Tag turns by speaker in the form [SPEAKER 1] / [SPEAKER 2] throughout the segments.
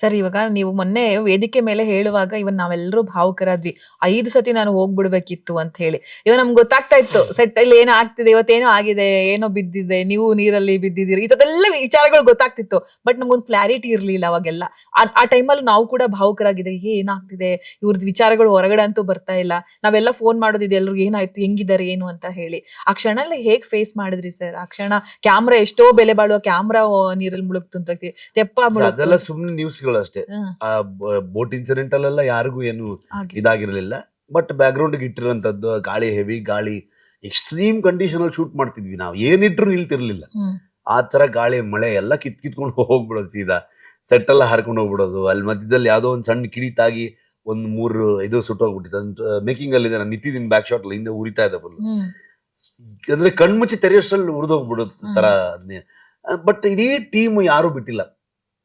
[SPEAKER 1] Sir ಇವಾಗ ನೀವು ಮೊನ್ನೆ ವೇದಿಕೆ ಮೇಲೆ ಹೇಳುವಾಗ ಇವನ್ ನಾವೆಲ್ಲರೂ ಭಾವುಕರಾದ್ವಿ. ಐದು ಸತಿ ನಾನು ಹೋಗ್ಬಿಡ್ಬೇಕಿತ್ತು ಅಂತ ಹೇಳಿ. ಇವಾಗ ನಮ್ಗೆ ಗೊತ್ತಾಗ್ತಾ ಇತ್ತು ಸೆಟ್ ಅಲ್ಲಿ ಏನೋ ಆಗ್ತಿದೆ ಇವತ್ತೇನೋ ಆಗಿದೆ ಏನೋ ಬಿದ್ದಿದೆ ನೀವು ನೀರಲ್ಲಿ ಬಿದ್ದಿದ್ದೀರಿ ಇದೆಲ್ಲ ವಿಚಾರಗಳು ಗೊತ್ತಾಗ್ತಿತ್ತು. ಬಟ್ ನಮ್ಗೊಂದು ಕ್ಲಾರಿಟಿ ಇರ್ಲಿಲ್ಲ ಅವಾಗೆಲ್ಲ. ಆ- ಟೈಮಲ್ಲಿ ನಾವು ಕೂಡ ಭಾವುಕರಾಗಿದೆ ಏನಾಗ್ತಿದೆ ಇವ್ರದ್ದು ವಿಚಾರಗಳು ಹೊರಗಡೆ ಅಂತೂ ಬರ್ತಾ ಇಲ್ಲ. ನಾವೆಲ್ಲ ಫೋನ್ ಮಾಡೋದಿದೆ ಎಲ್ರಿಗೂ ಏನಾಯ್ತು ಹೆಂಗಿದ್ದಾರೆ ಏನು ಅಂತ ಹೇಳಿ. ಆ ಕ್ಷಣ ಎಲ್ಲ ಹೇಗ್ ಫೇಸ್ ಮಾಡಿದ್ರಿ ಸರ್ ಆ ಕ್ಷಣ ಕ್ಯಾಮ್ರಾ ಎಷ್ಟೋ ಬೆಲೆ ಬಾಳುವ ಕ್ಯಾಮ್ರಾ ನೀರಲ್ಲಿ ಮುಳುಗ್ತು ಅಂತ ತೆಪ್ಪ ಮುಳುಗ್ತು.
[SPEAKER 2] ಸುಮ್ಮನೆ ಸುಮ್ನೆ ಅಷ್ಟೇ. ಆ ಬೋಟ್ ಇನ್ಸಿಡೆಂಟ್ ಅಲ್ಲೆಲ್ಲ ಯಾರಿಗೂ ಏನು ಇದಾಗಿರಲಿಲ್ಲ. ಬಟ್ ಬ್ಯಾಕ್ ಗ್ರೌಂಡ್ ಇಟ್ಟಿರೋಂಥದ್ದು ಗಾಳಿ ಹೆವಿ ಗಾಳಿ ಎಕ್ಸ್ಟ್ರೀಮ್ ಕಂಡೀಷನ್ ಅಲ್ಲಿ ಶೂಟ್ ಮಾಡ್ತಿದ್ವಿ ನಾವು. ಏನಿಟ್ರು ನಿಲ್ತಿರ್ಲಿಲ್ಲ. ಆ ತರ ಗಾಳಿ ಮಳೆ ಎಲ್ಲ ಕಿತ್ ಕಿತ್ಕೊಂಡು ಹೋಗ್ಬಿಡೋದು ಸೀದಾ. ಸೆಟ್ ಎಲ್ಲ ಹರ್ಕೊಂಡು ಹೋಗ್ಬಿಡೋದು. ಅಲ್ಲಿ ಮಧ್ಯದಲ್ಲಿ ಯಾವ್ದೋ ಒಂದ್ ಸಣ್ಣ ಕಿಡಿತಾಗಿ ಒಂದ್ ಮೂರು ಇದು ಸುಟ್ಟೋಗ್ಬಿಟ್ಟಿತ್ತು. ಮೇಕಿಂಗ್ ಅಲ್ಲಿ ನಾನು ನಿಂತಿದ್ದೀನಿ ಬ್ಯಾಕ್ ಶಾಟ್ ಹಿಂದೆ ಉರಿತಾ ಇದೆ ಫುಲ್. ಅಂದ್ರೆ ಕಣ್ಮುಚ್ಚಿ ತೆರೆಯೋಷ್ಟ್ರಲ್ಲಿ ಉರಿದೋಗ್ಬಿಡೋ ತರ ಬಟ್ ಇಡೀ ಟೀಮ್ ಯಾರು ಬಿಟ್ಟಿಲ್ಲ.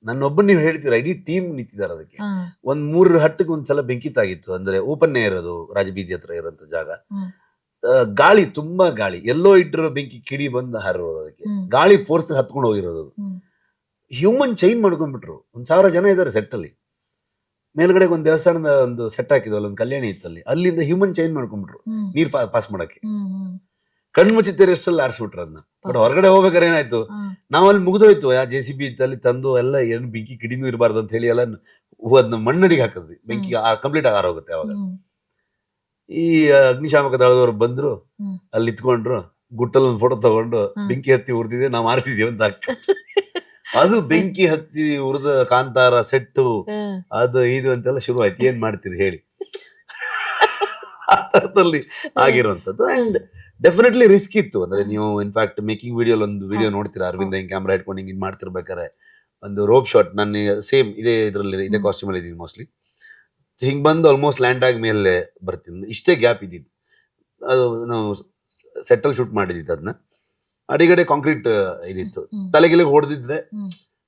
[SPEAKER 2] ನನ್ನೊಬ್ಬ ನೀವು ಹೇಳ್ತೀರಾ ಇಡೀ ಟೀಮ್ ನಿಂತಿದ್ದಾರೆ ಅದಕ್ಕೆ. ಒಂದ್ ಮೂರು ಹಟ್ಟಕ್ಕೆ ಒಂದ್ಸಲ ಬೆಂಕಿ ತಾಗಿತ್ತು ಅಂದ್ರೆ ಓಪನ್ ಇರೋದು ರಾಜಬೀದಿ ಹತ್ರ ಇರೋಂತ ಜಾಗ. ಗಾಳಿ ತುಂಬಾ ಗಾಳಿ. ಎಲ್ಲೋ ಇಟ್ಟಿರೋ ಬೆಂಕಿ ಕಿಡಿ ಬಂದು ಹಾರಿರೋದು ಅದಕ್ಕೆ. ಗಾಳಿ ಫೋರ್ಸ್ ಹತ್ಕೊಂಡು ಹೋಗಿರೋದು ಅದು. ಹ್ಯೂಮನ್ ಚೈನ್ ಮಾಡ್ಕೊಂಡ್ಬಿಟ್ರು. ಒಂದ್ ಸಾವಿರ ಜನ ಇದ್ದಾರೆ ಸೆಟ್ ಅಲ್ಲಿ. ಮೇಲ್ಗಡೆ ಒಂದ್ ದೇವಸ್ಥಾನದ ಒಂದು ಸೆಟ್ ಹಾಕಿದ್ವಲ್ಲ ಒಂದು ಕಲ್ಯಾಣಿ ಇತ್ತಲ್ಲಿ. ಅಲ್ಲಿಂದ ಹ್ಯೂಮನ್ ಚೈನ್ ಮಾಡ್ಕೊಂಡ್ಬಿಟ್ರು. ನೀರ್ ಪಾಸ್ ಮಾಡಕ್ಕೆ. ಕಣ್ಮುಚ್ಚಿ ತೆರೆಯಷ್ಟಲ್ಲಿ ಆರಿಸ್ಬಿಟ್ರು ಅದನ್ನ. ಬಟ್ ಹೊರಗಡೆ ಹೋಗ್ಬೇಕಾದ್ರೆ ಏನಾಯ್ತು? ನಾವಲ್ಲಿ ಮುಗಿದೋಯ್ತು. ಯಾ ಜೆ ಸಿ ಬಿ ಅಲ್ಲಿ ತಂದು ಎಲ್ಲ ಏನು ಬೆಂಕಿ ಕಿಡಿನು ಇರಬಾರ್ದು ಅಂತ ಹೇಳಿ ಎಲ್ಲ ಅದನ್ನ ಮಣ್ಣಡಿಗೆ ಹಾಕಿದ್ವಿ. ಬೆಂಕಿ ಕಂಪ್ಲೀಟ್ ಆಗಿ ಆರೋಗುತ್ತೆ ಅವಾಗ. ಈ ಅಗ್ನಿಶಾಮಕ ದಳದವ್ರು ಬಂದ್ರು. ಅಲ್ಲಿ ಇತ್ಕೊಂಡ್ರು. ಗುಟ್ಟಲ್ ಒಂದು ಫೋಟೋ ತಗೊಂಡು. ಬೆಂಕಿ ಹತ್ತಿ ಉರಿದಿದೆ ನಾವು ಆರಿಸಿದೀವಿ ಅಂತ ಅದು ಬೆಂಕಿ ಹತ್ತಿ ಉರಿದ ಕಾಂತಾರ ಸೆಟ್ಟು ಅದು ಇದು ಅಂತೆಲ್ಲ ಶುರು ಆಯ್ತು ಏನ್ ಮಾಡ್ತೀರಿ ಹೇಳಿ. ಆ ಆಗಿರುವಂತದ್ದು ಅಂಡ್ ಡೆಫಿನೆಟ್ಲಿ ರಿಸ್ಕ್ ಇತ್ತು. ಅಂದ್ರೆ ನೀವು ಇನ್ಫ್ಯಾಕ್ಟ್ ಮೇಕಿಂಗ್ ವಿಡಿಯೋ ಒಂದು ವಿಡಿಯೋ ನೋಡ್ತೀರಾ ಅರವಿಂದ ಹಿಂಗ್ ಕ್ಯಾಮ್ರಾ ಇಟ್ಕೊಂಡು ಹಿಂಗ್ ಮಾಡ್ತಿರ್ಬೇಕಾರೆ ಒಂದು ರೋಪ್ ಶಾಟ್ ನನ್ನ ಸೇಮ್ ಇದೇ ಇದ್ರಲ್ಲಿ ಇದೇ ಕಾಸ್ಟ್ಯೂಮ್ ಅಲ್ಲಿ ಇದೀನಿ ಮೋಸ್ಟ್ಲಿ ಹಿಂಗ್ ಬಂದು ಆಲ್ಮೋಸ್ಟ್ ಲ್ಯಾಂಡ್ ಆಗಿ ಮೇಲೆ ಬರ್ತೀನಿ ಇಷ್ಟೇ ಗ್ಯಾಪ್ ಇದ್ದಿದ್ದು. ಅದು ನಾವು ಸೆಟಲ್ ಶೂಟ್ ಮಾಡಿದ್ದಿತ್ತು ಅದನ್ನ ಅಡಿಗಡೆ ಕಾಂಕ್ರೀಟ್ ಇದಿತ್ತು.
[SPEAKER 1] ತಲೆಗೆಲೆಗೆ
[SPEAKER 2] ತಲೆಗೆಲೆ ಹೊಡೆದಿದ್ರೆ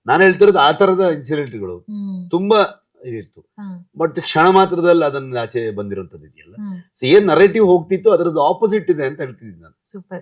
[SPEAKER 2] ನಾನು ಹೇಳ್ತಿರೋದು ಆ ತರದ ಇನ್ಸಿಡೆಂಟ್ಗಳು ತುಂಬಾ ಇದಿತ್ತು. ಬಟ್ ಕ್ಷಣ ಮಾತ್ರದಲ್ಲಿ ಅದನ್ನ ಆಚೆ ಬಂದಿರುವಂತದ್ದು ಇದೆಯಲ್ಲ. ಸೊ ಏನ್ ನರೇಟಿವ್ ಹೋಗ್ತಿತ್ತು ಅದರದ್ದು ಆಪೋಸಿಟ್ ಇದೆ ಅಂತ ಹೇಳ್ತಿದ್ದೀನಿ ನಾನು
[SPEAKER 1] ಸೂಪರ್